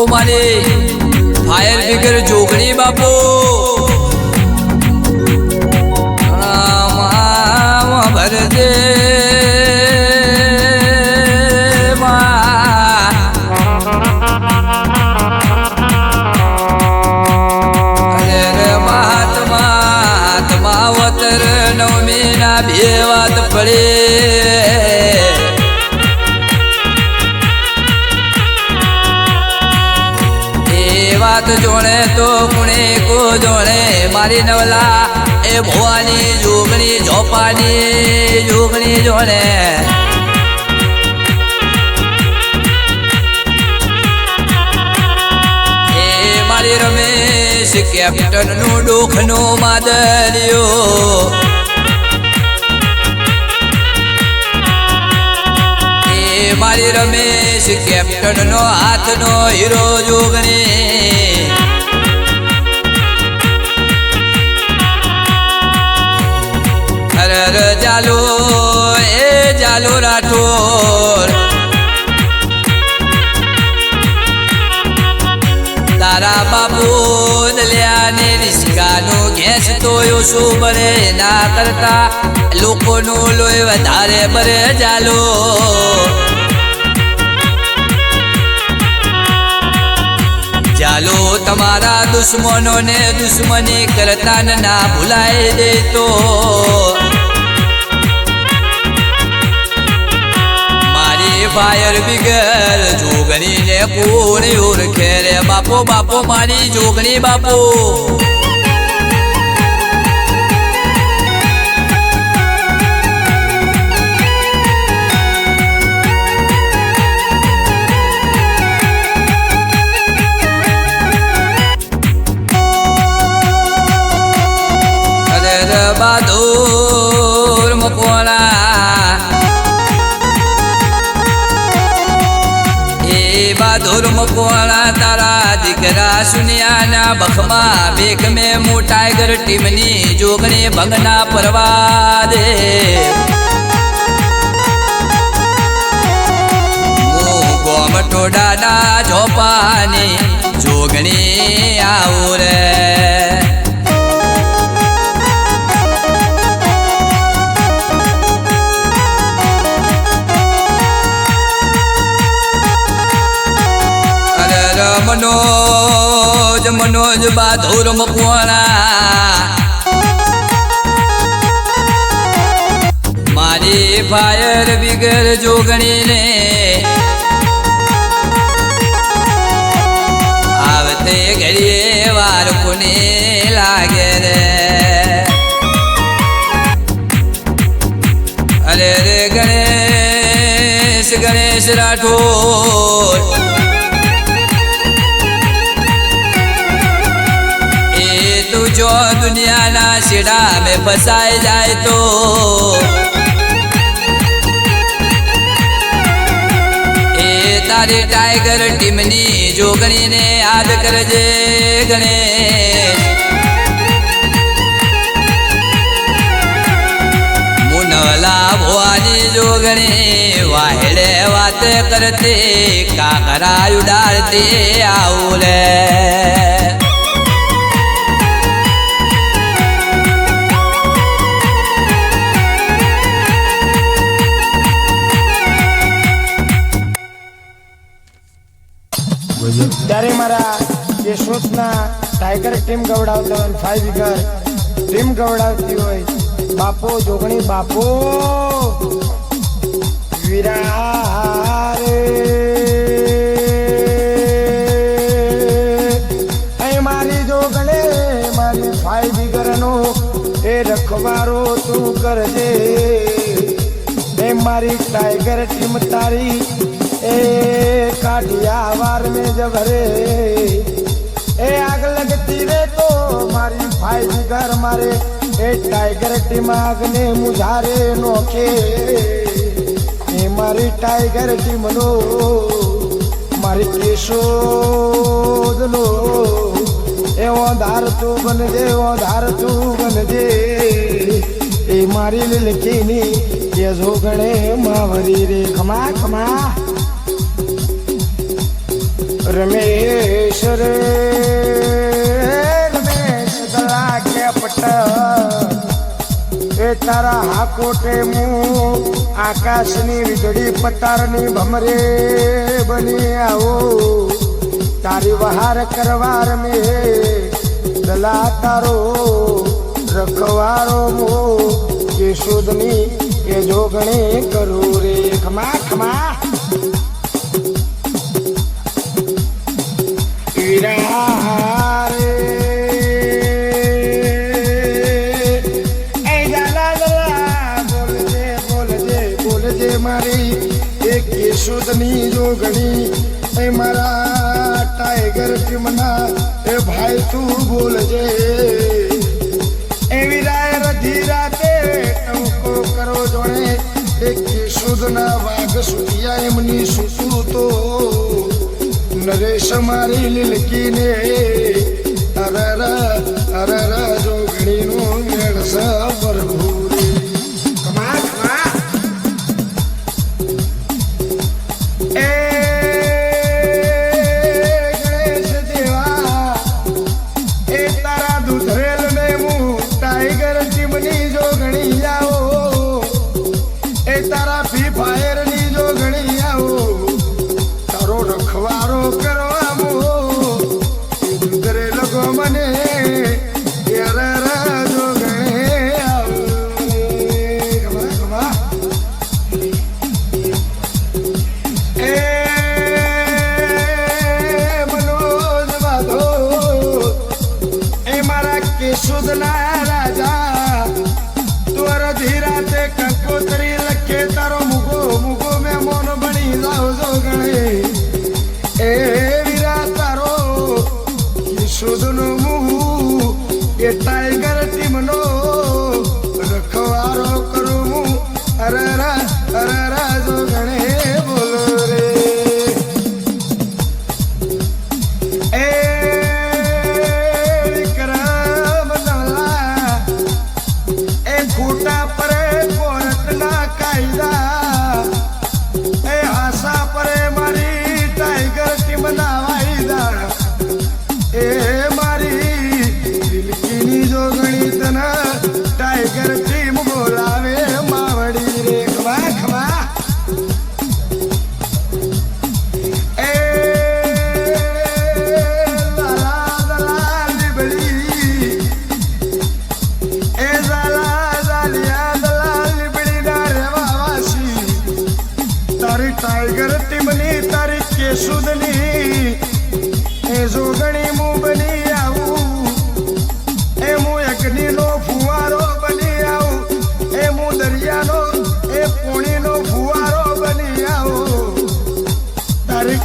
બાપુ મારે fire brigade જોગણી બાપુ. ભરજે. મહાત્મા નવમી પડે. તો કુણે કો જોડે મારી નવલા. એ ભવાની જોગણી જોપાની જોગણી જોડે. મારી રમેશ કેપ્ટનનું દુઃખનું માદર્યો મારી રમેશ કેપ્ટન નો હાથ નો હીરો જોગણી. જાલો એ જાલો રાઠોડ તારા બાપુ દલિયાને રિસ્કાનો ગેસ તોયો શું બરે ના કરતા લોકોનું લોહી વધારે બરે જાલો ચાલો તમારા દુશ્મનોને દુશ્મની કરતા ન ભૂલાય દે ફાયર બિગર જોગણી ને કોણ ઓળખે રે બાપો બાપો મારી જોગણી બાપો. બહાદુર મકવાણા મકવાણા તારા દીકરા સુનિયાના બખમાં બેક મે મુ ટાઈગર ટીમની જોગણી ભંગના પરવા દે ટોડાના જોપાની જોગણી આવું રે. મનોજ મનોજ બાધુર મકવાણા. મારી ફાયર વિગર જોગણીને આવતે ઘડીએ વાર કોને લાગે રે? અરે રે ગણેશ ગણેશ રાઠોડ. તું જો દુનિયાના શીડા મેં ફસાઈ જાય તો. એ તારી ટાઈગર ટીમની જોગણીને યાદ કરજે ગણેશ. મુનવલા ભવાની જોગણી વાહેડે વાત કરતી, કાકરા ઉડાડતી આવું રે ત્યારે મારા યશવંતના ટાઈગર ટીમ ગવડાવતા હોય ફાઈવ વિગર ટીમ ગવડાવતી હોય, બાપો, જોગણી, બાપો વિરારે મારી જોગણે, મારી ફાઈવ વિગરનો એ રખવારો તું કરજે. એ મારી ટાઈગર ટીમ તારી એ કાઠિયાવાડ में जब रे ए आग लगती रे तो मारी फाइव घर मारे ए टाइगर टीम आग ने मुझारे नोखे એ મારી ટાઈગર ટીમ નો મારી કેશોદ નો એવો ધાર તું બનજે એવો ધાર તું બનજે એ મારી લીલકીની કે જોગણે માવરી રે ખમા ખમા રમેશ્વર રમેશ દલા કેપટ એ તારા હાકોટે હું આકાશની વીજળી પતારની ભમરે બની આવો. તારી વહાર કરવા રમે દલા તારો રખવારો મો કેશોદની એ જોગણી કરું રે. ખમા ખમા. ટાઈગર ચીમના એ ભાઈ તું બોલજે એવી રાય રધી રાતે ટંકો કરો જોણે એક કિશુદના વાઘ સુધિયા એમની સુસુ તો. નરેશ મારી લીલકીને, અરર અરર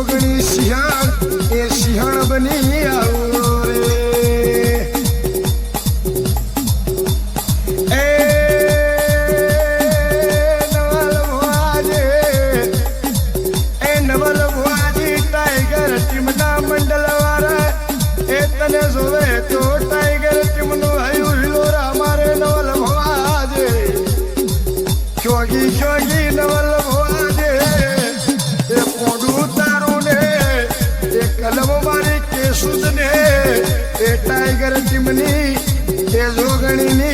ઓગણી શિયાળ એ શિયાળ બની એ ટાઈગર ચીમની એ જોગણીની